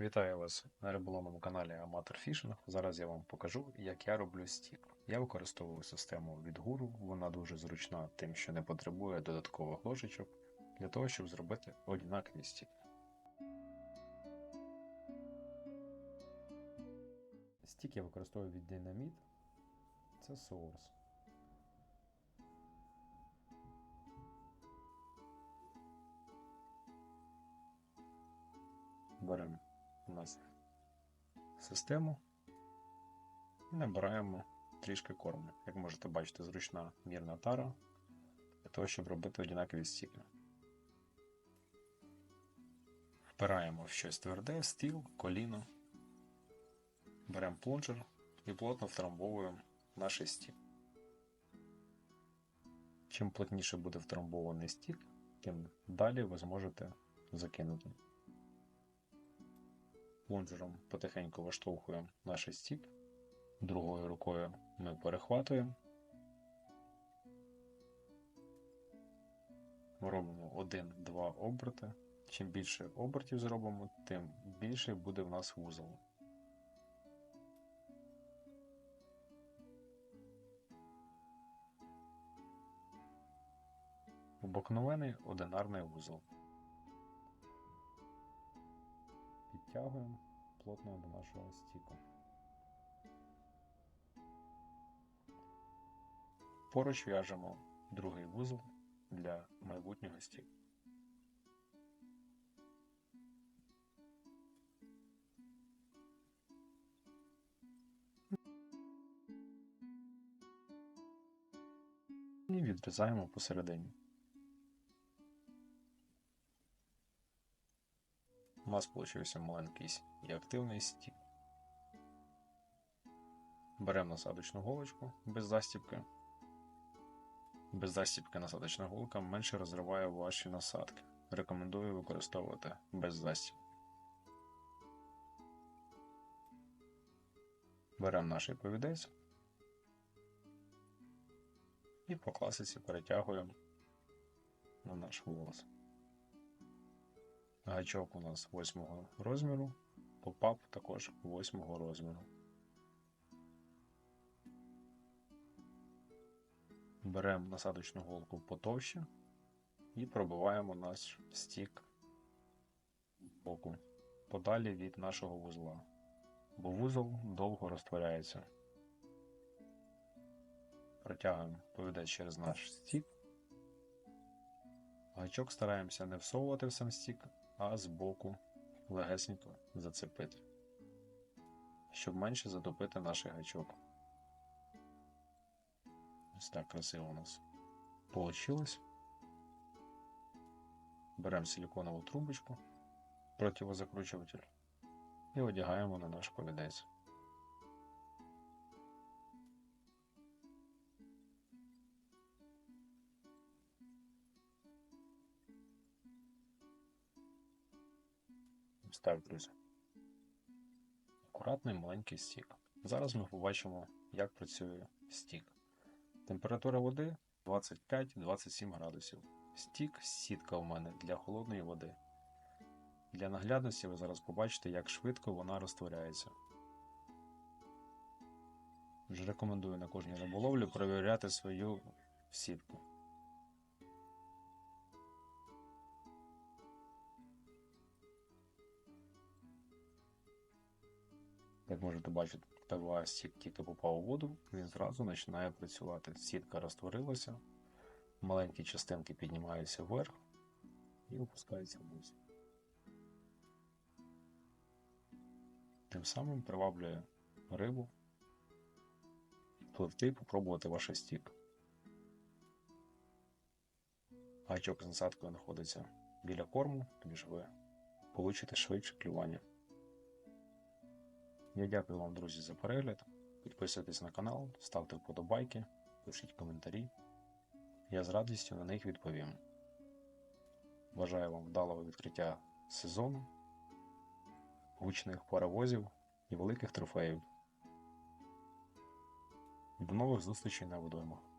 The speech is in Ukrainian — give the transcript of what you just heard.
Вітаю вас на риболовному каналі Аматор Фішинг. Зараз я вам покажу, як я роблю стік. Я використовую систему від гуру, вона дуже зручна, тим, що не потребує додаткових ложечок для того, щоб зробити однакові стік. Стік я використовую від Dynamit. Це Source. Беремо у нас систему і набираємо трішки корму. Як можете бачити, зручна мірна тара для того, щоб робити однакові стіки. Впираємо в щось тверде, стіл, коліно. Беремо плунжер і плотно втрамбовуємо наш стік. Чим плотніше буде втрамбований стік, тим далі ви зможете закинути. Плунжером потихеньку виштовхуємо наш стік, другою рукою ми перехватуємо. Робимо один-два оберти. Чим більше обертів зробимо, тим більше буде в нас вузол. Обикновений одинарний вузол. Підтягуємо плотно до нашого стіку. Поруч в'яжемо другий вузол для майбутнього стіку. І відрізаємо посередині. У нас вийшов маленький і активний стік. Беремо насадочну голочку без застібки. Без застібки насадочна голка менше розриває ваші насадки. Рекомендую використовувати без застібки. Беремо наш повідець і по класиці перетягуємо на наш волос. Гачок у нас 8 розміру, попап також 8 розміру. Беремо насадочну голку потовще і пробиваємо наш стік боку подалі від нашого вузла, бо вузол довго розтворяється. Протягуємо повідець через наш стік. Гачок стараємося не всовувати в сам стік, а збоку легесенько зацепити, щоб менше затопити наш гачок. Ось так красиво у нас вийшло. Беремо силіконову трубочку, противозакручуватель і одягаємо на наш повідець. Ось друзі. Акуратний маленький стік. Зараз ми побачимо, як працює стік. Температура води 25-27 градусів. Стік сітка у мене для холодної води. Для наглядності ви зараз побачите, як швидко вона розтворяється. Вже рекомендую на кожній риболовлі перевіряти свою сітку. Як можете бачити, та стік тільки попав у воду, він зразу починає працювати. Сітка розтворилася, маленькі частинки піднімаються вверх і опускаються вниз. Тим самим приваблює рибу пливти і попробувати ваш стік. Гачок з насадкою знаходиться біля корму, тож ви получите швидше клювання. Я дякую вам, друзі, за перегляд. Підписуйтесь на канал, ставте вподобайки, пишіть коментарі. Я з радістю на них відповім. Бажаю вам вдалого відкриття сезону, гучних паровозів і великих трофеїв. До нових зустрічей на водоймах.